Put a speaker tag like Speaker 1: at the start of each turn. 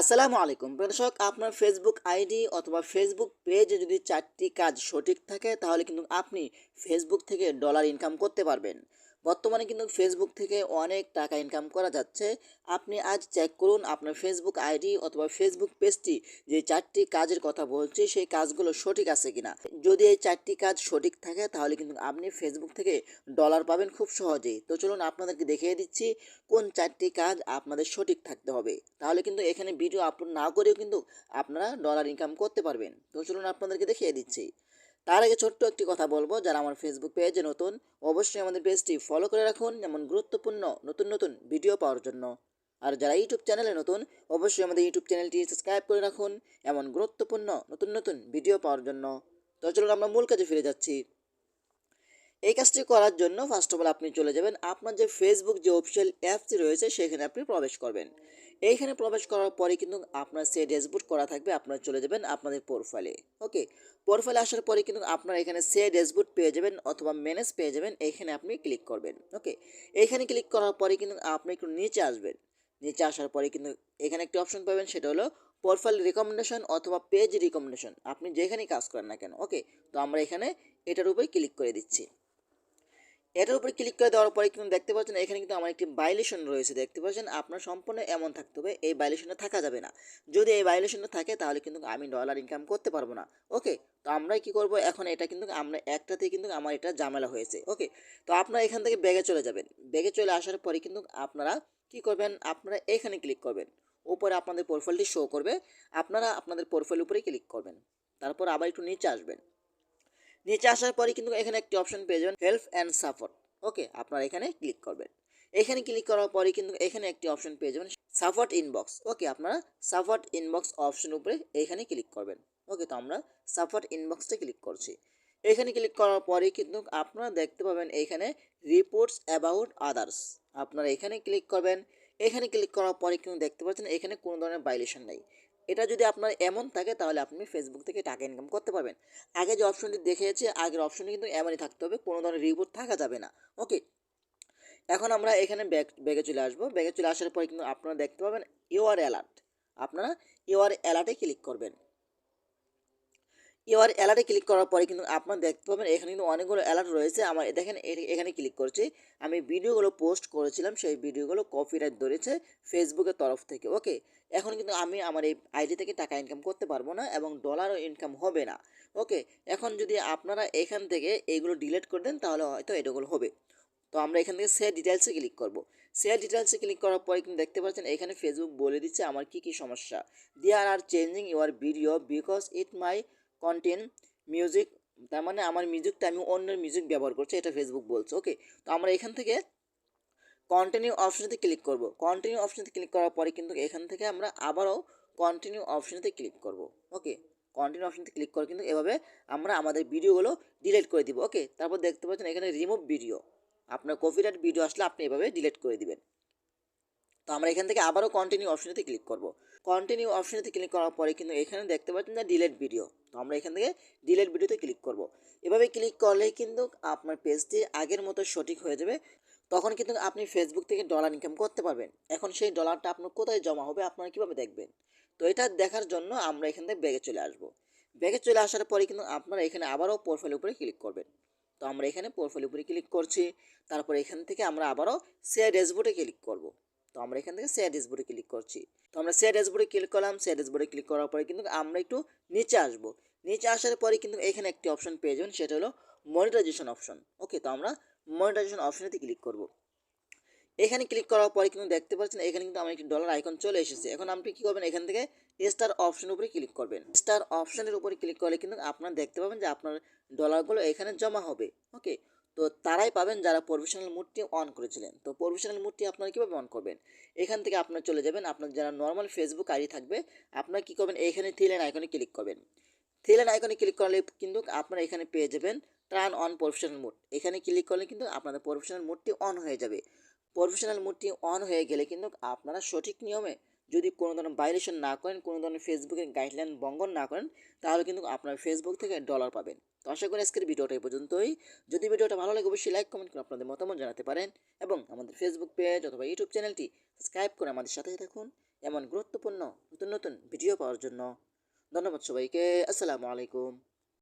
Speaker 1: আসসালামু আলাইকুম। প্রদর্শক আপনার ফেসবুক আইডি অথবা ফেসবুক পেজে যদি চারটি কাজ সঠিক থাকে, তাহলে কিন্তু আপনি ফেসবুক থেকে ডলার ইনকাম করতে পারবেন। বর্তমানে কিন্তু ফেসবুক থেকে অনেক টাকা ইনকাম করা যাচ্ছে। আপনি আজ চেক করুন আপনার ফেসবুক আইডি অথবা ফেসবুক পেজটি যে চারটি কাজের কথা বলছি, সেই কাজগুলো সঠিক আছে কিনা। যদি এই চারটি কাজ সঠিক থাকে, তাহলে কিন্তু আপনি ফেসবুক থেকে ডলার পাবেন খুব সহজেই। তো চলুন আপনাদেরকে দেখিয়ে দিচ্ছি কোন চারটি কাজ আপনাদের সঠিক থাকতে হবে। তাহলে কিন্তু এখানে ভিডিও আপলোড না করেও কিন্তু আপনারা ডলার ইনকাম করতে পারবেন। তো চলুন আপনাদেরকে দেখিয়ে দিচ্ছি। তার আগে ছোট্ট একটি কথা বলব, যারা আমার ফেসবুক পেজে নতুন, অবশ্যই আমাদের পেজটি ফলো করে রাখুন যেমন গুরুত্বপূর্ণ নতুন নতুন ভিডিও পাওয়ার জন্য। আর যারা ইউটিউব চ্যানেলে নতুন, অবশ্যই আমাদের ইউটিউব চ্যানেলটি সাবস্ক্রাইব করে রাখুন এমন গুরুত্বপূর্ণ নতুন নতুন ভিডিও পাওয়ার জন্য। তো চলুন আমরা মূল কাজে ফিরে যাচ্ছি। এই কাজটি করার জন্য ফার্স্ট অফ অল আপনি চলে যাবেন। আপনার যে ফেসবুক যে অফিসিয়াল অ্যাপটি রয়েছে, সেখানে আপনি প্রবেশ করবেন। এইখানে প্রবেশ করার পরে কিন্তু আপনার সে ড্যাশবোর্ড করা থাকবে, আপনারা চলে যাবেন আপনাদের প্রোফাইলে ওকে প্রোফাইলে আসার পরে কিন্তু আপনারা এখানে সে ড্যাশবোর্ড পেয়ে যাবেন অথবা ম্যানেজ পেয়ে যাবেন, এইখানে আপনি ক্লিক করবেন। ওকে এইখানে ক্লিক করার পরে কিন্তু আপনি একটু নিচে আসবেন। নিচে আসার পরে কিন্তু এখানে একটি অপশন পাবেন, সেটা হলো প্রোফাইল রিকমেন্ডেশন অথবা পেজ রিকমেন্ডেশন আপনি যেখানেই কাজ করেন না কেন। ওকে তো আমরা এখানে এটার উপরে ক্লিক করে দিচ্ছি। এটার উপরে ক্লিক করে দেওয়ার পরে কিন্তু দেখতে পাচ্ছেন এখানে কিন্তু আমার একটি ভাইলেশন রয়েছে। দেখতে পাচ্ছেন আপনার সম্পূর্ণ এমন থাকতে হবে, এই ভাইলেশনটা থাকা যাবে না। যদি এই ভাইলেশনটা থাকে তাহলে কিন্তু আমি ডলার ইনকাম করতে পারব না। ওকে? তো আমরা কি করব? এখন এটা কিন্তু আমরা একটাতে কিন্তু আমার এটা ঝামেলা হয়েছে। ওকে? তো আপনারা এখান থেকে ব্যাগে চলে যাবেন। ব্যাগে চলে আসার পরে কিন্তু আপনারা কি করবেন? আপনারা এখানে ক্লিক করবেন। উপরে আপনাদের প্রোফাইলটি শো করবে। আপনারা আপনাদের প্রোফাইল উপরে ক্লিক করবেন। তারপর আবার একটু নিচে আসবেন। নিচে আসার পরে কিন্তু এখানে একটি অপশন পেয়ে যাবেন হেল্প অ্যান্ড সাপোর্ট ওকে আপনারা এখানে ক্লিক করবেন। এখানে ক্লিক করার পরে কিন্তু এখানে একটি অপশন পেয়ে যাবেন সাপোর্ট ইনবক্স ওকে আপনারা সাপোর্ট ইনবক্স অপশন উপরে এখানে ক্লিক করবেন। ওকে তো আমরা সাপোর্ট ইনবক্সটা ক্লিক করছি। এখানে ক্লিক করার পরে কিন্তু আপনারা দেখতে পাবেন এখানে রিপোর্টস অ্যাবাউট আদার্স আপনারা এখানে ক্লিক করবেন। এখানে ক্লিক করার পরে কিন্তু দেখতে পাচ্ছেন এখানে কোনো ধরনের ভাইলেশন নেই। এটা যদি আপনার এমন থাকে, তাহলে আপনি ফেসবুক থেকে টাকা ইনকাম করতে পারবেন। আগে যে অপশনটি দেখিয়েছে, আগের অপশনটি কিন্তু এমনই থাকতে হবে, কোনো ধরনের রিপোর্ট থাকা যাবে না। ওকে এখন আমরা এখানে ব্যাগ ব্যাগে চলে আসব। ব্যাগে চলে আসার পরে কিন্তু আপনারা দেখতে পাবেন ইউআর অ্যালার্ট আপনারা ইউআর অ্যালার্টে ক্লিক করবেন। ইউআর অ্যালার্টে ক্লিক করার পরে কিন্তু আপনারা দেখতে পাবেন এখানে কিন্তু অনেকগুলো অ্যালার্ট রয়েছে। আমার দেখেন এখানে ক্লিক করছি। আমি ভিডিওগুলো পোস্ট করেছিলাম, সেই ভিডিওগুলো কপিরাইট ধরেছে ফেসবুকের তরফ থেকে ওকে এখন কিন্তু আমি আমার এই আইডি থেকে টাকা ইনকাম করতে পারব না এবং ডলারও ইনকাম হবে না ওকে এখন যদি আপনারা এখান থেকে এইগুলো ডিলিট করে দেন, তাহলে হয়তো এটাগুলো হবে। তো আমরা এখান থেকে শেয়ার ডিটেলসে ক্লিক করব। শেয়ার ডিটেলসে ক্লিক করার পরে কিন্তু দেখতে পাচ্ছেন, এখানে ফেসবুক বলে দিচ্ছে আমার কি কি সমস্যা। There are changing your video because it my content music তার মানে আমার মিউজিকটা আমি অন্যের মিউজিক ব্যবহার করছি, এটা ফেসবুক বলছে ওকে তো আমরা এখান থেকে কন্টিনিউ অপশনেতে ক্লিক করব। কন্টিনিউ অপশনেতে ক্লিক করার পরে কিন্তু এখান থেকে আমরা আবারও কন্টিনিউ অপশনেতে ক্লিক করব ওকে কন্টিনিউ অপশনতে ক্লিক করে কিন্তু এভাবে আমরা আমাদের ভিডিওগুলো ডিলিট করে দিব ওকে তারপর দেখতে পাচ্ছেন এখানে রিমুভ ভিডিও আপনার কপিরাইট ভিডিও আসলে আপনি এভাবে ডিলিট করে দিবেন। তো আমরা এখান থেকে আবারও কন্টিনিউ অপশনেতে ক্লিক করব। কন্টিনিউ অপশনেতে ক্লিক করার পরে কিন্তু এখানে দেখতে পাচ্ছেন যে ডিলেট ভিডিও তো আমরা এখান থেকে ডিলেট ভিডিওতে ক্লিক করব। এভাবে ক্লিক করলেই কিন্তু আপনার পেজটি আগের মতো সঠিক হয়ে যাবে। তখন কিন্তু আপনি ফেসবুক থেকে ডলার ইনকাম করতে পারবেন। এখন সেই ডলারটা আপনার কোথায় জমা হবে আপনারা কীভাবে দেখবেন? তো এটা দেখার জন্য আমরা এখান থেকে ব্যাগে চলে আসব। ব্যাগে চলে আসার পরে কিন্তু আপনারা এখানে আবারও প্রোফাইলের উপরে ক্লিক করবেন। তো আমরা এখানে প্রোফাইলের উপরে ক্লিক করছি। তারপর এখান থেকে আমরা আবারও শেয়ার ড্যাশবোর্ডে ক্লিক করব। তো আমরা এখান থেকে শেয়ার ড্যাশবোর্ডে ক্লিক করছি। তো আমরা শেয়ার ড্যাশবোর্ডে ক্লিক করলাম শেয়ার ড্যাশবোর্ডে ক্লিক করার পরে কিন্তু আমরা একটু নিচে আসব। নিচে আসার পরে কিন্তু এখানে একটি অপশন পেয়ে যাবেন, সেটা হলো মনিটাইজেশন অপশন ওকে তো আমরা মনিটাইজেশন অপশনেতে ক্লিক করব। এখানে ক্লিক করার পরে কিন্তু দেখতে পাচ্ছেন, এখানে কিন্তু আমার একটি ডলার আইকন চলে এসেছে। এখন আপনি কী করবেন, এখান থেকে স্টার অপশনের উপরে ক্লিক করবেন। স্টার অপশনের উপরে ক্লিক করলে কিন্তু আপনারা দেখতে পাবেন যে আপনার ডলারগুলো এখানে জমা হবে। ওকে তো তারাই পাবেন যারা প্রফেশনাল মুডটি অন করেছিলেন। তো প্রফেশনাল মুডটি আপনারা কীভাবে অন করবেন? এখান থেকে আপনারা চলে যাবেন, আপনার যারা নর্মাল ফেসবুক আইডি থাকবে, আপনারা কী করবেন? এখানে থ্রিলেন আইকনে ক্লিক করবেন। থ্রিলেন আইকনে ক্লিক করলে কিন্তু আপনারা এখানে পেয়ে যাবেন টার্ন অন প্রফেশনাল মুড এখানে ক্লিক করলে কিন্তু আপনাদের প্রফেশনাল মুডটি অন হয়ে যাবে। প্রফেশনাল মুডটি অন হয়ে গেলে কিন্তু আপনারা সঠিক নিয়মে যদি কোনো ধরনের ভাইলেশন না করেন, কোনো ধরনের ফেসবুকের গাইডলাইন বঙ্গন না করেন, তাহলে কিন্তু আপনার ফেসবুক থেকে ডলার পাবেন। তো আশা করি আজকের ভিডিওটা এই পর্যন্তই। যদি ভিডিওটা ভালো লাগে, অবশ্যই লাইক কমেন্ট করে আপনাদের মতামত জানাতে পারেন এবং আমাদের ফেসবুক পেজ অথবা ইউটিউব চ্যানেলটি সাবস্ক্রাইব করে আমাদের সাথে থাকুন এমন গুরুত্বপূর্ণ নতুন নতুন ভিডিও পাওয়ার জন্য। ধন্যবাদ সবাইকে। আসসালামু আলাইকুম।